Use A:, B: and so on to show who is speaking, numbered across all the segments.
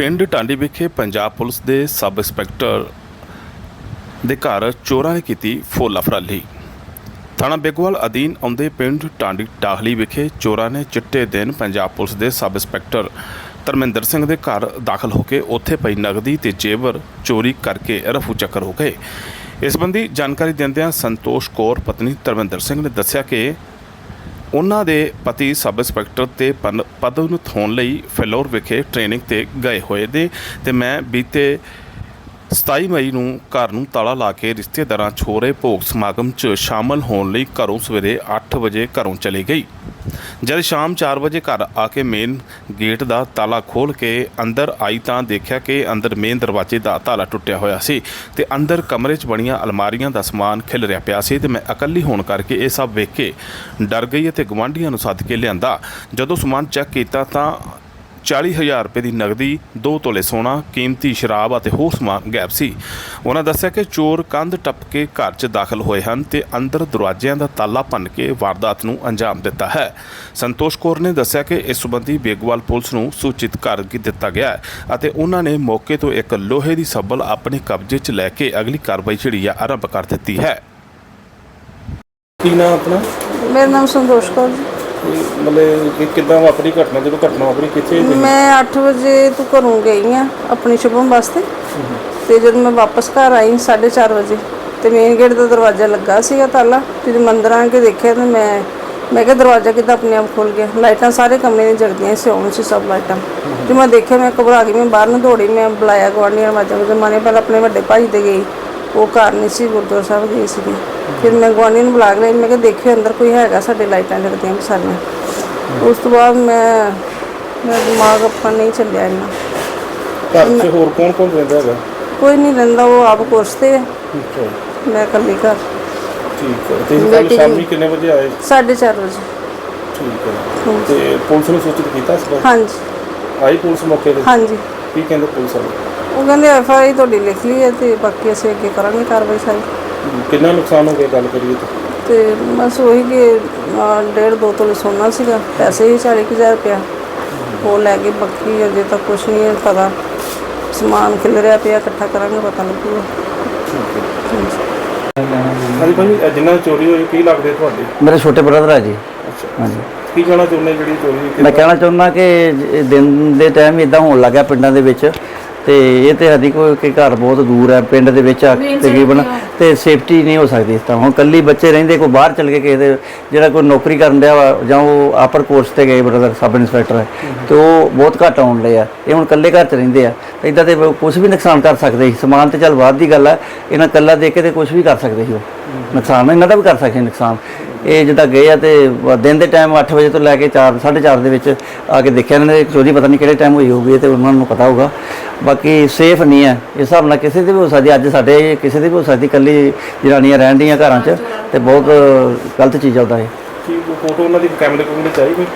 A: ਪਿੰਡ ਟਾਂਡੀ ਵਿਖੇ ਪੰਜਾਬ ਪੁਲਿਸ ਦੇ ਸਬ ਇੰਸਪੈਕਟਰ ਦੇ ਘਰ ਚੋਰਾਂ ਨੇ ਕੀਤੀ ਫੋਲਾ ਫਰਾਲੀ। ਥਾਣਾ ਬੇਗਵਾਲ ਅਧੀਨ ਆਉਂਦੇ ਪਿੰਡ ਟਾਂਡੀ ਟਾਹਲੀ ਵਿਖੇ ਚੋਰਾਂ ਨੇ ਚਿੱਟੇ ਦਿਨ ਪੰਜਾਬ ਪੁਲਿਸ ਦੇ ਸਬ ਇੰਸਪੈਕਟਰ ਧਰਮਿੰਦਰ ਸਿੰਘ ਦੇ ਘਰ ਦਾਖਲ ਹੋ ਕੇ ਉੱਥੇ ਪਈ ਨਗਦੀ ਤੇ ਜੇਵਰ ਚੋਰੀ ਕਰਕੇ ਰਫੂ ਚੱਕਰ ਹੋ ਗਏ। ਇਸ ਸੰਬੰਧੀ ਜਾਣਕਾਰੀ ਦਿੰਦਿਆਂ ਸੰਤੋਸ਼ ਕੌਰ, ਪਤਨੀ ਧਰਮਿੰਦਰ ਸਿੰਘ ਨੇ ਦੱਸਿਆ ਕਿ ਉਹਨਾਂ ਦੇ ਪਤੀ ਸਬ ਇੰਸਪੈਕਟਰ ਤੇ ਪਦ ਪਦੋન્નਤ ਹੋਣ ਲਈ ਫਿਲੌਰ ਵਿਖੇ ਟ੍ਰੇਨਿੰਗ ਤੇ ਗਏ ਹੋਏ ਨੇ ਤੇ ਮੈਂ ਬੀਤੇ 27 ਮਈ ਨੂੰ ਘਰ ਨੂੰ ਤਾਲਾ ਲਾ ਕੇ ਰਿਸ਼ਤੇਦਾਰਾਂ, ਛੋਰੇ ਭੋਗ ਸਮਾਗਮ 'ਚ ਸ਼ਾਮਲ ਹੋਣ ਲਈ ਘਰੋਂ ਸਵੇਰੇ 8 ਵਜੇ ਘਰੋਂ ਚਲੀ ਗਈ। ਜਦ ਸ਼ਾਮ 4 ਵਜੇ ਘਰ ਆ ਕੇ ਮੇਨ ਗੇਟ ਦਾ ਤਾਲਾ ਖੋਲ ਕੇ ਅੰਦਰ ਆਈ ਤਾਂ ਦੇਖਿਆ ਕਿ ਅੰਦਰ ਮੇਨ ਦਰਵਾਜ਼ੇ ਦਾ ਤਾਲਾ ਟੁੱਟਿਆ ਹੋਇਆ ਸੀ ਤੇ ਅੰਦਰ ਕਮਰੇ 'ਚ ਬਣੀਆਂ ਅਲਮਾਰੀਆਂ ਦਾ ਸਮਾਨ ਖਿਲ ਰਿਹਾ ਪਿਆ ਸੀ ਤੇ ਮੈਂ ਇਕੱਲੀ ਹੋਣ ਕਰਕੇ ਇਹ ਸਭ ਵੇਖ ਕੇ ਡਰ ਗਈ ਅਤੇ ਗਵਾਂਢੀਆਂ ਨੂੰ ਸੱਦ ਕੇ ਲਿਆਂਦਾ। ਜਦੋਂ ਸਮਾਨ ਚੈੱਕ ਕੀਤਾ ਤਾਂ 40000 ਰੁਪਏ ਦੀ ਨਗਦੀ ਦੋ ਤੋਲੇ ਸੋਨਾ ਕੀਮਤੀ ਸ਼ਰਾਬ ਅਤੇ ਹੋਰ ਸਮਾਨ ਗਾਇਬ ਸੀ। ਉਹਨਾਂ ਦੱਸਿਆ ਕਿ ਚੋਰ ਕੰਧ ਟੱਪ ਕੇ ਘਰ 'ਚ ਦਾਖਲ ਹੋਏ ਹਨ ਤੇ ਅੰਦਰ ਦਰਵਾਜ਼ਿਆਂ ਦਾ ਤਾਲਾ ਭੰਨ ਕੇ ਵਾਰਦਾਤ ਨੂੰ ਅੰਜਾਮ ਦਿੱਤਾ ਹੈ। ਸੰਤੋਸ਼ ਕੌਰ ਨੇ ਦੱਸਿਆ ਕਿ ਇਸ ਸੰਬੰਧੀ ਬੇਗਵਾਲ ਪੁਲਿਸ ਨੂੰ ਸੂਚਿਤ ਕਰ ਦਿੱਤਾ ਗਿਆ ਅਤੇ ਉਹਨਾਂ ਨੇ ਮੌਕੇ ਤੋਂ ਇੱਕ ਲੋਹੇ ਦੀ ਸੱਬਲ ਆਪਣੇ ਕਬਜ਼ੇ 'ਚ ਲੈ ਕੇ ਅਗਲੀ ਕਾਰਵਾਈ ਜਿਹੜੀ ਆ ਆਰੰਭ ਕਰ ਦਿੱਤੀ ਹੈ।
B: ਕੀ ਨਾਮ ਆਪਣਾ?
C: ਮੇਰਾ ਨਾਮ ਸੰਤੋਸ਼ ਕੌਰ ਜੀ।
B: ਇਹ ਮਤਲਬ ਕਿ ਕਿੱਦਾਂ ਵਾਪਰੀ ਘਟਨਾ, ਜਦੋਂ ਘਟਨਾ ਵਾਪਰੀ, ਕਿੱਥੇ ਹੋਈ?
C: ਮੈਂ 8 ਵਜੇ ਤੋਂ ਘਰੋਂ ਗਈ ਆ ਆਪਣੀ ਸ਼ੁਭਮ ਵਾਸਤੇ। ਤੇ ਜਦੋਂ ਮੈਂ ਵਾਪਸ ਘਰ ਆਈ 4:30 ਵਜੇ, ਤੇ ਮੇਨ ਗੇਟ ਦਾ ਦਰਵਾਜ਼ਾ ਲੱਗਾ ਸੀਗਾ ਤਾਲਾ, ਤੇ ਜਦੋਂ ਆ ਕੇ ਦੇਖਿਆ, ਤੇ ਮੈਂ ਮੈਂ ਕਿਹਾ ਦਰਵਾਜ਼ਾ ਕਿੱਦਾਂ ਆਪਣੇ ਆਪ ਖੁੱਲ ਗਿਆ। ਲਾਈਟਾਂ ਸਾਰੇ ਕਮਰੇ ਦੀਆਂ ਜਗਦੀਆਂ ਸੀ ਔਨ ਸੀ ਸਭ ਲਾਈਟਾਂ। ਤੇ ਮੈਂ ਦੇਖਿਆ, ਮੈਂ ਘਬਰਾ ਗਈ, ਮੈਂ ਬਾਹਰ ਨੂੰ ਦੌੜੀ, ਮੈਂ ਬੁਲਾਇਆ ਗਵਾਂਢੀਆਂ ਵਾਜਾਂ ਵਜੇ ਮਾਨੇ ਪਹਿਲਾਂ ਆਪਣੇ ਵੱਡੇ ਭਾਈ ਤੇ ਗਈ, ਉਹ ਘਰ ਨਹੀਂ ਸੀ, ਗੁਰਦੁਆਰਾ ਸਾਹਿਬ ਗਈ ਸੀਗੀ। ਫਿਰ ਮੈਂ ਗਵਾਂਢੀ ਨੂੰ ਬੁਲਾ ਲਈ ਮੈਂ ਕਿਹਾ ਦੇਖਿਓ ਅੰਦਰ ਕੋਈ ਹੈਗਾ ਸਾਡੇ ਲਾਈਟਾਂ ਜਗਦੀਆਂ ਵੀ ਸਾਰੀਆਂ ਉਸ ਤੋਂ ਬਾਅਦ ਮੈਂ ਮੇਰਾ ਦਿਮਾਗ ਆਪਣਾ ਨਹੀਂ ਚੱਲਿਆ ਇੰਨਾ।
B: ਘਰ 'ਚ ਹੋਰ ਕੌਣ ਕੌਣ ਰਹਿੰਦਾ ਹੈਗਾ?
C: ਕੋਈ ਨਹੀਂ ਰਹਿੰਦਾ ਉਹ ਆਪ ਕੋਰਸ ਤੇ ਹੈ।
B: ਅੱਛਾ
C: ਮੈਂ ਇਕੱਲੀ ਘਰ।
B: ਠੀਕ ਹੈ। ਤੇ ਸ਼ਾਮੀ ਕਿੰਨੇ ਵਜੇ ਆਏ?
C: 4:30 ਵਜੇ।
B: ਠੀਕ ਹੈ। ਤੇ ਪੁਲਿਸ ਨੂੰ ਸੂਚਿਤ ਕੀਤਾ ਇਸ ਬਾਰੇ?
C: ਹਾਂਜੀ।
B: ਆਈ ਪੁਲਿਸ ਮੌਕੇ ਤੇ?
C: ਹਾਂਜੀ।
B: ਕੀ ਕਹਿੰਦੇ ਪੁਲਿਸ ਵਾਲੇ?
C: ਉਹ ਕਹਿੰਦੇ ਐਫ ਆਈ ਤੁਹਾਡੀ ਲਿਖ ਲਈ ਹੈ ਤੇ ਬਾਕੀ ਅਸੀਂ ਅੱਗੇ ਕਰਾਂਗੇ ਕਾਰਵਾਈ ਸਾਰੀ।
B: ਕਿੰਨਾ ਨੁਕਸਾਨ ਹੋ ਗਿਆ ਗੱਲ ਕਰੀਏ ਤਾਂ?
C: ਤੇ ਬਸ ਉਹੀ ਕਿ ਅਹ, ਡੇਢ ਦੋ ਤੋਲੇ ਸੋਨਾ ਸੀਗਾ ਪੈਸੇ ਹੀ 40000 ਰੁਪਇਆ। ਉਹ ਲੈ ਕੇ ਬਾਕੀ ਅਜੇ ਤੱਕ ਕੁਝ ਨਹੀਂ ਹੈ ਪਤਾ ਸਮਾਨ ਖਿਲ ਰਿਹਾ ਪਿਆ ਇਕੱਠਾ ਕਰਾਂਗੇ ਪਤਾ ਲੱਗੂਗਾ।
B: ਹਾਂਜੀ। ਭਾਈ ਇਹ ਜਿੰਨਾ ਚੋਰੀ ਹੋਈ ਕੀ ਲੱਗਦੇ ਤੁਹਾਡੇ?
D: ਮੇਰੇ ਛੋਟੇ ਬ੍ਰਦਰ ਹੈ ਜੀ।
B: ਅੱਛਾ।
D: ਹਾਂਜੀ।
B: ਕੀ ਕਹਿਣਾ ਚਾਹੁੰਦੇ ਜਿਹੜੀ ਚੋਰੀ ਹੋਈ
D: ਮੈਂ ਕਹਿਣਾ ਚਾਹੁੰਦਾ ਕਿ ਜ- ਦਿਨ ਦੇ ਟਾਈਮ ਇਦਾਂ ਹੋਣ ਲੱਗਾ ਪਿੰਡਾਂ ਦੇ ਵਿੱਚ। ਤੇ ਇਹ ਤੇ ਸਾਡੀ ਕੋਈ ਕਿ ਘਰ ਬਹੁਤ ਦੂਰ ਹੈ ਪਿੰਡ ਦੇ ਵਿੱਚ ਆ ਤਕਰੀਬਨ ਤੇ ਸੇਫਟੀ ਨਹੀਂ ਹੋ ਸਕਦੀ ਇਸ ਤਰ੍ਹਾਂ। ਹੁਣ ਕੱਲੀ ਬੱਚੇ ਰਹਿੰਦੇ ਕੋਈ ਬਾਹਰ ਚਲ ਕੇ ਕਿਸੇ ਦੇ ਜਿਹੜਾ ਕੋਈ ਨੌਕਰੀ ਕਰਨ ਡਿਆ ਵਾ ਜਾਂ ਉਹ ਆਪਰ ਕੋਰਸ ਤੇ ਗਏ ਬ੍ਰਦਰ ਸਬ ਇੰਸਪੈਕਟਰ ਹੈ ਤੇ ਉਹ ਬਹੁਤ ਘੱਟ ਆਉਣ ਲਏ ਆ। ਇਹ ਹੁਣ ਕੱਲੇ ਘਰ ਚ ਰਹਿੰਦੇ ਆ। ਇਦਾਂ ਤੇ ਕੁਝ ਵੀ ਨੁਕਸਾਨ ਕਰ ਸਕਦੇ ਸੀ। ਸਮਾਨ ਤੇ ਚੱਲ ਬਾਅਦ ਦੀ ਗੱਲ ਹੈ ਇਹਨਾਂ ਕੱਲਾ ਦੇਖ ਕੇ ਤੇ ਕੁਝ ਵੀ ਕਰ ਸਕਦੇ ਸੀ ਉਹ। ਨੁਕਸਾਨ ਇਹਨਾਂ ਦਾ ਵੀ ਕਰ ਸਕਦੇ ਨੁਕਸਾਨ। ਇਹ ਜਿੱਦਾਂ ਗਏ ਆ ਤੇ ਦਿਨ ਦੇ ਟਾਈਮ 8 ਵਜੇ ਤੋਂ ਲੈ ਕੇ 4 4:30 ਦੇ ਵਿੱਚ ਆ ਕੇ ਦੇਖਿਆ ਇਹਨਾਂ ਨੇ ਚੋਰੀ ਪਤਾ ਨਹੀਂ ਕਿਹੜੇ ਟਾਈਮ ਹੋਈ ਹੋਊਗੀ ਤੇ ਉਹਨਾਂ ਨੂੰ ਪਤਾ ਹੋਊਗਾ। ਬਾਕੀ ਸੇਫ ਨਹੀਂ ਹੈ। ਇਸ ਹਿਸਾਬ ਨਾਲ ਕਿਸੇ ਦੀ ਵੀ ਹੋ ਸਕਦੀ ਅੱਜ ਸਾਡੇ ਕਿਸੇ ਦੀ ਵੀ ਹੋ ਸਕਦੀ ਕੱਲੀ ਜਨਾਨੀਆਂ ਰਹਿਣ ਦੀਆਂ ਘਰਾਂ 'ਚ ਤੇ ਬਹੁਤ ਗਲਤ ਚੀਜ਼ ਆਉਂਦਾ ਹੈ
B: ਕੀ ਫੋਟੋ ਉਹਨਾਂ ਦੀ ਕੈਮਰੇ ਕੋਲ ਚਾਹੀ ਕੋਈ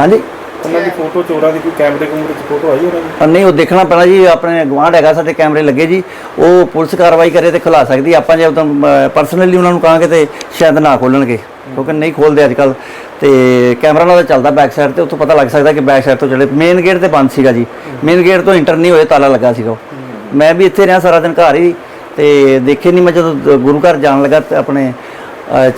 D: ਹਾਂਜੀ?
B: ਉਹਨਾਂ ਦੀ ਫੋਟੋ ਚੋਰਾਂ ਦੀ ਕੋਈ ਕੈਮਰੇ ਕੋਲ ਚ ਫੋਟੋ ਆਈ ਉਹਨਾਂ ਦੀ?
D: ਨਹੀਂ ਉਹ ਦੇਖਣਾ ਪੈਣਾ ਜੀ ਆਪਣੇ ਗਵਾਂਢ ਹੈਗਾ ਸਾਡੇ ਕੈਮਰੇ ਲੱਗੇ ਜੀ। ਉਹ ਪੁਲਿਸ ਕਾਰਵਾਈ ਕਰੇ ਤੇ ਖੁਲਾ ਸਕਦੀ ਆਪਾਂ ਜੇ ਉਦੋਂ ਪਰਸਨਲੀ ਉਹਨਾਂ ਨੂੰ ਕਹਾਂਗੇ ਤੇ ਸ਼ਾਇਦ ਨਾ ਖੋਲਣਗੇ ਕਿਉਂਕਿ ਨਹੀਂ ਖੋਲਦੇ ਅੱਜ ਕੱਲ ਤੇ ਕੈਮਰਾ ਨਾਲ ਤਾਂ ਚੱਲਦਾ ਬੈਕ ਸਾਈਡ ਤੇ ਉੱਥੋਂ ਪਤਾ ਲੱਗ ਸਕਦਾ ਕਿ ਬੈਕ ਸਾਈਡ ਤੋਂ ਜਿਹੜੇ ਮੇਨ ਗੇਟ ਤੇ ਬੰਦ ਸੀਗਾ ਜੀ। ਮੇਨ ਗੇਟ ਤੋਂ ਇੰਟਰ ਨਹੀਂ ਹੋਏ ਤਾਲਾ ਲੱਗਾ ਸੀਗਾ। ਮੈਂ ਵੀ ਇੱਥੇ ਰਿਹਾ ਸਾਰਾ ਦਿਨ ਘਰ ਹੀ ਤੇ ਦੇਖੇ ਨਹੀਂ ਮੈਂ ਜਦੋਂ ਗੁਰੂ ਘਰ ਜਾਣ ਲੱਗਾ ਤੇ ਆਪਣੇ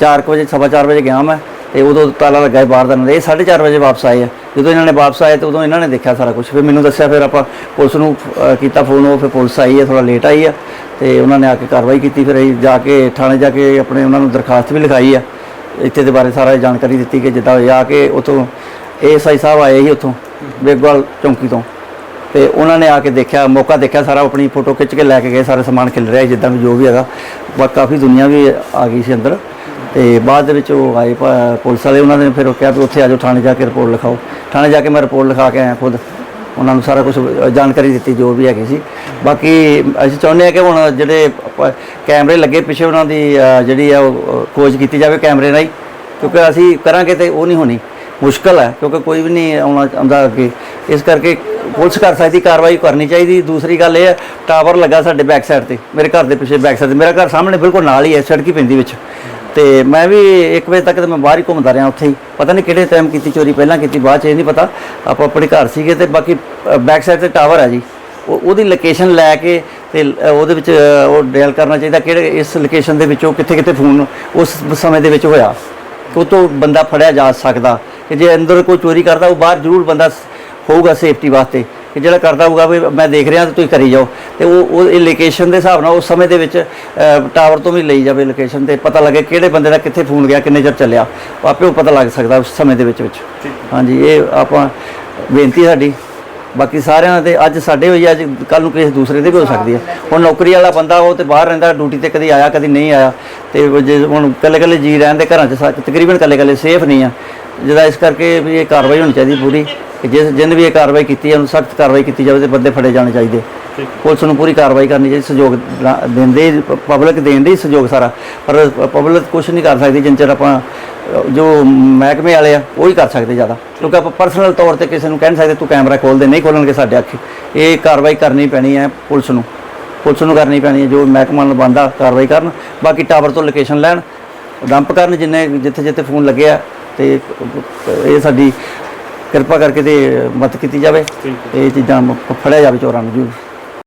D: 4 ਵਜੇ ਸਵਾ ਚਾਰ ਵਜੇ ਗਿਆ ਮੈਂ। ਤੇ ਉਦੋਂ ਤਾਲਾ ਲੱਗਾ ਬਾਹਰ ਦਾ ਨਾ ਇਹ 4:30 ਵਜੇ ਵਾਪਸ ਆਏ ਆ। ਜਦੋਂ ਇਹਨਾਂ ਨੇ ਵਾਪਸ ਆਏ ਤੇ ਉਦੋਂ ਇਹਨਾਂ ਨੇ ਦੇਖਿਆ ਸਾਰਾ ਕੁਝ ਫਿਰ ਮੈਨੂੰ ਦੱਸਿਆ, ਫਿਰ ਆਪਾਂ ਪੁਲਿਸ ਨੂੰ ਕੀਤਾ ਫੋਨ ਉਹ ਫਿਰ ਪੁਲਿਸ ਆਈ ਹੈ ਥੋੜਾ ਲੇਟ ਆਈ ਆ ਤੇ ਉਹਨਾਂ ਨੇ ਆ ਕੇ ਕਾਰਵਾਈ ਕੀਤੀ। ਫਿਰ ਅਸੀਂ ਜਾ ਕੇ, ਥਾਣੇ ਜਾ ਕੇ ਆਪਣੇ ਉਹਨਾਂ ਨੂੰ ਦਰਖਾਸਤ ਵੀ ਲਿਖਾਈ ਆ। ਇੱਥੇ ਦੇ ਬਾਰੇ ਸਾਰਾ ਜਾਣਕਾਰੀ ਦਿੱਤੀ ਕਿ ਜਿੱਦਾਂ ਹੋਇਆ ਕਿ ਉਥੋਂ ਏਐਸਆਈ ਸਾਹਿਬ ਆਏ ਸੀ ਉਥੋਂ, ਬੇਗਵਾਲ ਚੌਂਕੀ ਤੋਂ। ਤੇ ਉਹਨਾਂ ਨੇ ਆ ਕੇ ਦੇਖਿਆ, ਮੌਕਾ ਦੇਖਿਆ ਸਾਰਾ, ਆਪਣੀ ਫੋਟੋ ਖਿੱਚ ਕੇ ਲੈ ਕੇ ਗਏ, ਸਾਰੇ ਸਮਾਨ ਖਿਲ ਰਿਹਾ ਜਿੱਦਾਂ ਵੀ ਜੋ ਵੀ ਹੈਗਾ। ਕਾਫੀ ਦੁਨੀਆ ਵੀ ਆ ਗਈ ਸੀ ਅੰਦਰ। ਤੇ ਬਾਅਦ ਦੇ ਵਿੱਚ ਉਹ ਆਏ ਪ- ਪੁਲਿਸ ਵਾਲੇ ਉਹਨਾਂ ਨੇ ਫਿਰ ਉਹ ਕਿਹਾ ਵੀ ਉੱਥੇ ਆ ਜਾਓ ਥਾਣੇ ਜਾ ਕੇ ਰਿਪੋਰਟ ਲਿਖਾਓ। ਥਾਣੇ ਜਾ ਕੇ ਮੈਂ ਰਿਪੋਰਟ ਲਿਖਾ ਕੇ ਆਇਆ ਖੁਦ। ਉਹਨਾਂ ਨੂੰ ਸਾਰਾ ਕੁਝ ਜਾਣਕਾਰੀ ਦਿੱਤੀ ਜੋ ਵੀ ਹੈਗੀ ਸੀ। ਬਾਕੀ ਅਸੀਂ ਚਾਹੁੰਦੇ ਹਾਂ ਕਿ ਹੁਣ ਜਿਹੜੇ ਪ- ਕੈਮਰੇ ਲੱਗੇ ਪਿੱਛੇ ਉਹਨਾਂ ਦੀ ਅ, ਜਿਹੜੀ ਆ ਉਹ ਖੋਜ ਕੀਤੀ ਜਾਵੇ ਕੈਮਰੇ ਰਾਹੀਂ। ਕਿਉਂਕਿ ਅਸੀਂ ਕਰਾਂਗੇ ਤੇ ਉਹ ਨਹੀਂ ਹੋਣੀ। ਮੁਸ਼ਕਲ ਹੈ ਕਿਉਂਕਿ ਕੋਈ ਵੀ ਨਹੀਂ ਆਉਣਾ ਆਉਂਦਾ ਅੱਗੇ। ਇਸ ਕਰਕੇ ਪੁਲਿਸ ਕਰ ਸਕਦੀ ਕਾਰਵਾਈ ਕਰਨੀ ਚਾਹੀਦੀ। ਦੂਸਰੀ ਗੱਲ ਇਹ ਹੈ ਟਾਵਰ ਲੱਗਾ ਸਾਡੇ ਬੈਕ ਸਾਈਡ ਤੇ। ਮੇਰੇ ਘਰ ਦੇ ਪਿੱਛੇ ਬੈਕ ਸਾਈਡ ਤੇ। ਮੇਰਾ ਘਰ ਸਾਹਮਣੇ ਬਿਲਕੁਲ ਨਾਲ ਹੀ ਹੈ ਸੜਕ ਹੀ ਪੈਂਦੀ ਵਿੱਚ। ਤੇ ਮੈਂ ਵੀ 1 ਵਜੇ ਤੱਕ ਤੇ ਮੈਂ ਬਾਹਰ ਹੀ ਘੁੰਮਦਾ ਰਿਹਾ ਉੱਥੇ ਹੀ। ਪਤਾ ਨਹੀਂ ਕਿਹੜੇ ਟਾਈਮ ਕੀਤੀ ਚੋਰੀ, ਪਹਿਲਾਂ ਕੀਤੀ, ਬਾਅਦ ਚ ਇਹ ਨਹੀਂ ਪਤਾ। ਆਪਾਂ ਆਪਣੇ ਘਰ ਸੀਗੇ ਤੇ ਬਾਕੀ ਬੈਕ ਸਾਈਡ ਤੇ ਟਾਵਰ ਹੈ ਜੀ। ਉਹ- ਉਹਦੀ ਲੋਕੇਸ਼ਨ ਲੈ ਕੇ ਤੇ ਉਹਦੇ ਵਿੱਚ ਉਹ ਡਾਇਲ ਕਰਨਾ ਚਾਹੀਦਾ ਕਿਹੜੇ, ਇਸ ਲੋਕੇਸ਼ਨ ਦੇ ਵਿੱਚੋਂ ਕਿੱਥੇ ਕਿੱਥੇ ਫੋਨ ਉਸ ਸਮੇਂ ਦੇ ਵਿੱਚ ਹੋਇਆ। ਉਹ ਤੋਂ ਬੰਦਾ ਫੜਿਆ ਜਾ ਸਕਦਾ ਕਿ ਜੇ ਅੰਦਰ ਕੋਈ ਚੋਰੀ ਕਰਦਾ, ਉਹ ਬਾਹਰ ਜ਼ਰੂਰ ਬੰਦਾ ਹੋਊਗਾ ਸੇਫਟੀ ਵਾਸਤੇ। ਕਿ ਜਿਹੜਾ ਕਰਦਾ ਹੋਊਗਾ ਵੀ ਮੈਂ ਦੇਖ ਰਿਹਾ ਤੇ ਤੁਸੀਂ ਕਰੀ ਜਾਓ। ਤੇ ਉਹ ਉਹ ਇਹ ਲੋਕੇਸ਼ਨ ਦੇ ਹਿਸਾਬ ਨਾਲ ਉਸ ਸਮੇਂ ਦੇ ਵਿੱਚ ਟਾਵਰ ਤੋਂ ਵੀ ਲਈ ਜਾਵੇ ਲੋਕੇਸ਼ਨ ਤੇ ਪਤਾ ਲੱਗੇ ਕਿਹੜੇ ਬੰਦੇ ਦਾ ਕਿੱਥੇ ਫੋਨ ਗਿਆ ਕਿੰਨੇ ਚਿਰ ਚੱਲਿਆ। ਆਪੇ ਉਹ ਪਤਾ ਲੱਗ ਸਕਦਾ ਉਸ ਸਮੇਂ ਦੇ ਵਿੱਚ ਵਿੱਚ। ਹਾਂਜੀ ਇਹ ਆਪਾਂ ਬੇਨਤੀ ਸਾਡੀ। ਬਾਕੀ ਸਾਰਿਆਂ ਦੇ ਅੱਜ ਸਾਡੇ ਹੋਈ ਅੱਜ ਕੱਲ ਨੂੰ ਕਿਸੇ ਦੂਸਰੇ ਦੇ ਵੀ ਹੋ ਸਕਦੀ ਹੈ ਹੁਣ ਨੌਕਰੀ ਵਾਲਾ ਬੰਦਾ ਉਹ ਤੇ ਬਾਹਰ ਰਹਿੰਦਾ ਡਿਊਟੀ ਤੇ ਕਦੀ ਆਇਆ ਕਦੀ ਨਹੀਂ ਆਇਆ। ਤੇ ਜੇ ਹੁਣ ਕੱਲੇ ਕੱਲੇ ਜੀ ਰਹਿਣ ਦੇ ਘਰਾਂ 'ਚ ਤਕਰੀਬਨ ਕੱਲੇ ਕੱਲੇ ਸੇਫ ਨਹੀਂ ਆ। ਜਿਹਦਾ ਇਸ ਕਰਕੇ ਵੀ ਇਹ ਕਾਰਵਾਈ ਹੋਣੀ ਚਾਹੀਦੀ ਪੂਰੀ ਕਿ ਜਿਸ ਜਿਨ ਵੀ ਇਹ ਕਾਰਵਾਈ ਕੀਤੀ ਹੈ ਉਹਨੂੰ ਸਖਤ ਕਾਰਵਾਈ ਕੀਤੀ ਜਾਵੇ ਤੇ ਬੰਦੇ ਫੜੇ ਜਾਣੇ ਚਾਹੀਦੇ। ਪੁਲਿਸ ਨੂੰ ਪੂਰੀ ਕਾਰਵਾਈ ਕਰਨੀ ਚਾਹੀਦੀ ਸਹਿਯੋਗ ਦਿੰਦੇ ਪਬਲਿਕ ਦੇਣ ਦੇ ਸਹਿਯੋਗ ਸਾਰਾ। ਪਰ ਪਬਲਿਕ ਕੁਝ ਨਹੀਂ ਕਰ ਸਕਦੀ ਜਿੰਨ ਚਿਰ ਆਪਾਂ ਜੋ ਮਹਿਕਮੇ ਵਾਲੇ ਆ ਉਹ ਹੀ ਕਰ ਸਕਦੇ ਜ਼ਿਆਦਾ। ਕਿਉਂਕਿ ਆਪਾਂ ਪਰਸਨਲ ਤੌਰ ਤੇ ਕਿਸੇ ਨੂੰ ਕਹਿ ਨਹੀਂ ਸਕਦੇ ਤੂੰ ਕੈਮਰਾ ਖੋਲ ਦੇ ਨਹੀਂ ਖੋਲਣਗੇ ਸਾਡੇ ਅੱਖੇ। ਇਹ ਕਾਰਵਾਈ ਕਰਨੀ ਪੈਣੀ ਹੈ ਪੁਲਿਸ ਨੂੰ। ਪੁਲਿਸ ਨੂੰ ਕਰਨੀ ਪੈਣੀ ਹੈ ਜੋ ਮਹਿਕਮਾ ਨੂੰ ਬੰਦਾ ਕਾਰਵਾਈ ਕਰਨ। ਬਾਕੀ ਟਾਵਰ ਤੋਂ ਲੋਕੇਸ਼ਨ ਲੈਣ ਡੰਪ ਕਰਨ ਜਿੰਨੇ ਜਿੱਥੇ ਜਿੱਥੇ ਫੋਨ ਲੱਗਿਆ ਤੇ ਇਹ ਸਾਡੀ ਕਿਰਪਾ ਕਰਕੇ ਤੇ ਮਦਦ ਕੀਤੀ ਜਾਵੇ ਇਹ ਚੀਜ਼ਾਂ ਫੜਿਆ ਜਾਵੇ ਚੋਰਾਂ ਨੂੰ ਜੀ।